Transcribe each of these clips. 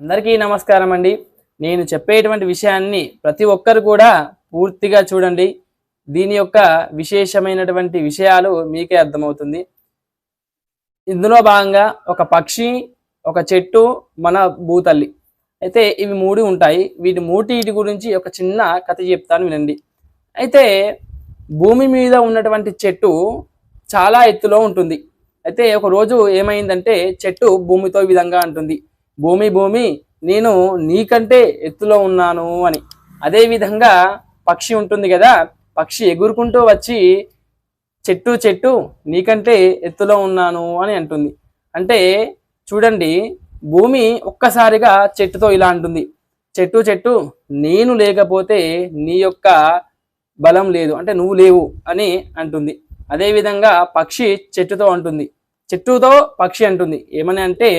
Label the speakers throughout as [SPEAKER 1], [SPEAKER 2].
[SPEAKER 1] అందరికీ నమస్కారం అండి. నేను చెప్పేటువంటి విషయాన్ని ప్రతి ఒక్కరు కూడా పూర్తిగా చూడండి. దీని యొక్క విశేషమైనటువంటి విషయాలు మీకే అర్థమవుతుంది. ఇందులో భాగంగా ఒక పక్షి ఒక చెట్టు మన భూతల్లి. అయితే ఇవి మూడు ఉంటాయి. వీటి మూటిటి గురించి ఒక చిన్న కథ చెప్తాను వినండి. అయితే భూమి మీద ఉన్నటువంటి చెట్టు చాలా ఎత్తులో ఉంటుంది. అయితే ఒక రోజు ఏమైందంటే చెట్టు భూమితో ఈ విధంగా ఉంటుంది భూమి భూమి నేను నీకంటే ఎత్తులో ఉన్నాను అని. అదేవిధంగా పక్షి ఉంటుంది కదా పక్షి ఎగురుకుంటూ వచ్చి చెట్టు చెట్టు నీకంటే ఎత్తులో ఉన్నాను అని అంటుంది. అంటే చూడండి భూమి ఒక్కసారిగా చెట్టుతో ఇలా అంటుంది. చెట్టు చెట్టు నేను లేకపోతే నీ యొక్క బలం లేదు అంటే నువ్వు లేవు అని అంటుంది. అదేవిధంగా పక్షి చెట్టుతో అంటుంది. చెట్టుతో పక్షి అంటుంది. ఏమని అంటే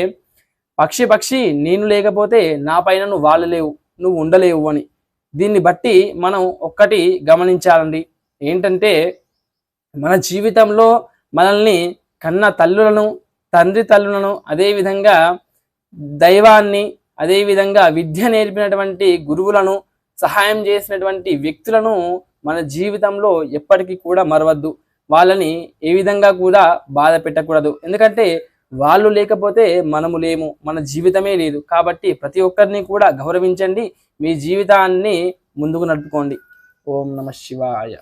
[SPEAKER 1] పక్షి పక్షి నేను లేకపోతే నా పైన నువ్వు వాழలేవు నువ్వు ఉండలేవు అని. దీన్ని బట్టి మనం ఒక్కటి గమనించాలండి. ఏంటంటే మన జీవితంలో మనల్ని కన్న తల్లులను తండ్రి తల్లులను అదేవిధంగా దైవాన్ని అదేవిధంగా విద్య నేర్పినటువంటి గురువులను సహాయం చేసినటువంటి వ్యక్తులను మన జీవితంలో ఎప్పటికీ కూడా మరవద్దు. వాళ్ళని ఏ విధంగా కూడా బాధ పెట్టకూడదు. ఎందుకంటే వాళ్ళు లేకపోతే మనము లేము మన జీవితమే లేదు. కాబట్టి ప్రతి ఒక్కరిని కూడా గౌరవించండి. మీ జీవితాన్ని ముందుకు నడుపుకోండి. ఓం నమ శివాయ.